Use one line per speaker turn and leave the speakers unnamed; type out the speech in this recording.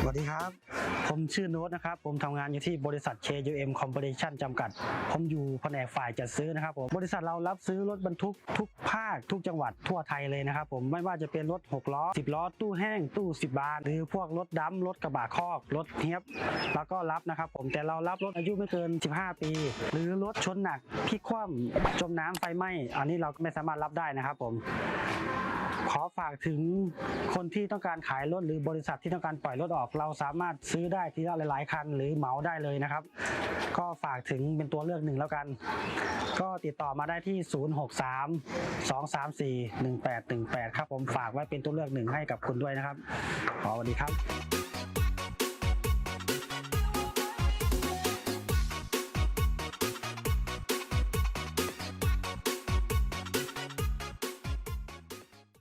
สวัสดีครับ ผมชื่อโน้ตนะครับ ผมทำงานอยู่ที่บริษัท KUM Corporation จำกัด ผมอยู่แผนกฝ่ายจัดซื้อนะครับผม บริษัทเรารับซื้อรถบรรทุกทุกภาคทุกจังหวัดทั่วไทยเลยนะครับผม ไม่ว่าจะเป็นรถ 6 ล้อ 10 ล้อ ตู้แห้ง ตู้ 10 บาทหรือพวกรถดำรถกระบะคอก รถเทียบ แล้วก็รับนะครับผม แต่เรารับรถอายุไม่เกิน 15 ปี หรือรถชนหนักพิคว่ำจมน้ำไฟไหม้ อันนี้เราไม่สามารถรับได้นะครับผมากถึงคนที่ต้องการขายรถหรือบริษัทที่ต้องการปล่อยรถออก เราสามารถซื้อได้ทีละหลาย ๆ คัน หรือเหมาได้เลยนะครับ ก็ฝากถึงเป็นตัวเลือกหนึ่งแล้วกัน ก็ติดต่อมาได้ที่ 063 234 1818 ครับผมฝากไว้เป็นตัวเลือกหนึ่งให้กับคุณด้วยนะครับขอสวัสดีครับ